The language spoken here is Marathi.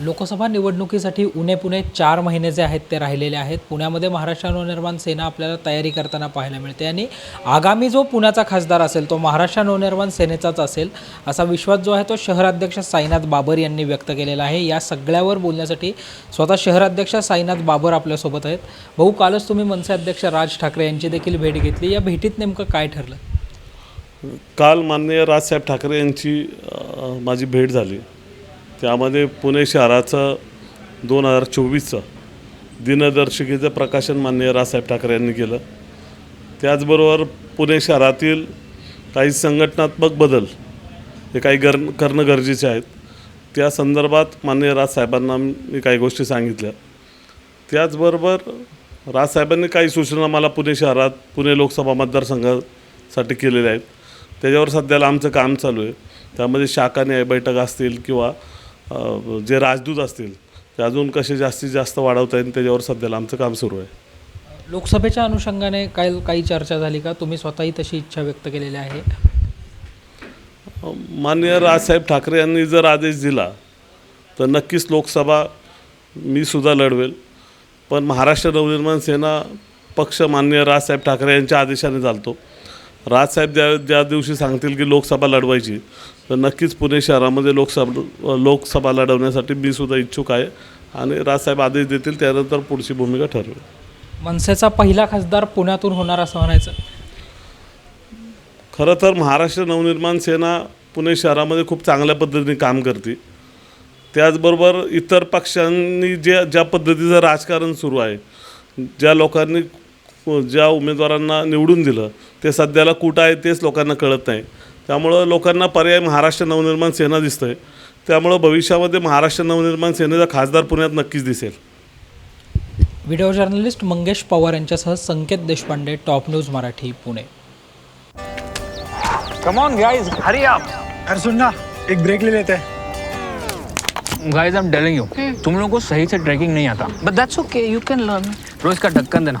लोकसभा निवडणुकीसाठी उणे पुणे चार महिने जे आहेत ते राहिलेले आहेत. पुण्यामध्ये महाराष्ट्र नवनिर्माण सेना आपल्याला तयारी करताना पाहायला मिळते आणि आगामी जो पुण्याचा खासदार असेल तो महाराष्ट्र नवनिर्माण सेनेचाच असेल असा विश्वास जो आहे तो शहराध्यक्ष साईनाथ बाबर यांनी व्यक्त केलेला आहे. या सगळ्यावर बोलण्यासाठी स्वतः शहराध्यक्ष साईनाथ बाबर आपल्यासोबत आहेत. भाऊ कालच तुम्ही मनसे अध्यक्ष राज ठाकरे यांची देखील भेट घेतली. या भेटीत नेमकं काय ठरलं? काल माननीय राजसाहेब ठाकरे यांची माझी भेट झाली. त्यामध्ये पुणे शहराचं दोन हजार चोवीसचं दिनदर्शिकेचं प्रकाशन माननीय राजसाहेब ठाकरे यांनी केलं. त्याचबरोबर पुणे शहरातील काही संघटनात्मक बदल हे काही गर करणं गरजेचे आहेत. त्या संदर्भात माननीय राजसाहेबांना मी काही गोष्टी सांगितल्या. त्याचबरोबर राजसाहेबांनी काही सूचना मला पुणे शहरात पुणे लोकसभा मतदारसंघासाठी केलेल्या आहेत. त्याच्यावर सध्याला आमचं काम चालू आहे. त्यामध्ये शाखा न्याय बैठक असतील किंवा जे राजदूत असतील ते अजून कसे जास्तीत जास्त वाढवता येईल त्याच्यावर सध्याला आमचं काम सुरू आहे. लोकसभेच्या अनुषंगाने काय काही चर्चा झाली का? तुम्ही स्वतःही तशी इच्छा व्यक्त केलेली आहे. माननीय राजसाहेब ठाकरे यांनी जर आदेश दिला तर नक्कीच लोकसभा मी सुद्धा लढवेल. पण महाराष्ट्र नवनिर्माण सेना पक्ष माननीय राजसाहेब ठाकरे यांच्या आदेशाने चालतो. राजसाहेब ज्या ज्या दिवशी सांगतील की लोकसभा लढवायची तर नक्कीच पुणे शहरामध्ये लोकसभा लोकसभा लढवण्यासाठी मी सुद्धा इच्छुक आहे. आणि राजसाहेब आदेश देतील त्यानंतर पुढची भूमिका ठरवेल. मनसेचा पहिला खासदार पुण्यातून होणार असं म्हणायचं. खरं तर महाराष्ट्र नवनिर्माण सेना पुणे शहरामध्ये खूप चांगल्या पद्धतीने काम करते. त्याचबरोबर इतर पक्षांनी जे ज्या पद्धतीचं राजकारण सुरू आहे ज्या लोकांनी ज्या उमेदवारांना निवडून दिलं ते सध्याला कुठं आहे तेच लोकांना कळत नाही. त्यामुळं लोकांना पर्याय महाराष्ट्र नवनिर्माण सेना दिसतंय. त्यामुळं भविष्यामध्ये महाराष्ट्र नवनिर्माण सेनेचा खासदार पुण्यात नक्कीच दिसेल. व्हिडिओ जर्नलिस्ट मंगेश पवार यांच्यासह Sanket Deshpande Top News Marathi Pune. Come on guys hurry up अरे सुन ना एक ब्रेक ले लेते. हैं guys I am telling you तुम लोगों को सही से ट्रैकिंग नहीं आता. But that's okay you can learn रोज का ढक्कन देना.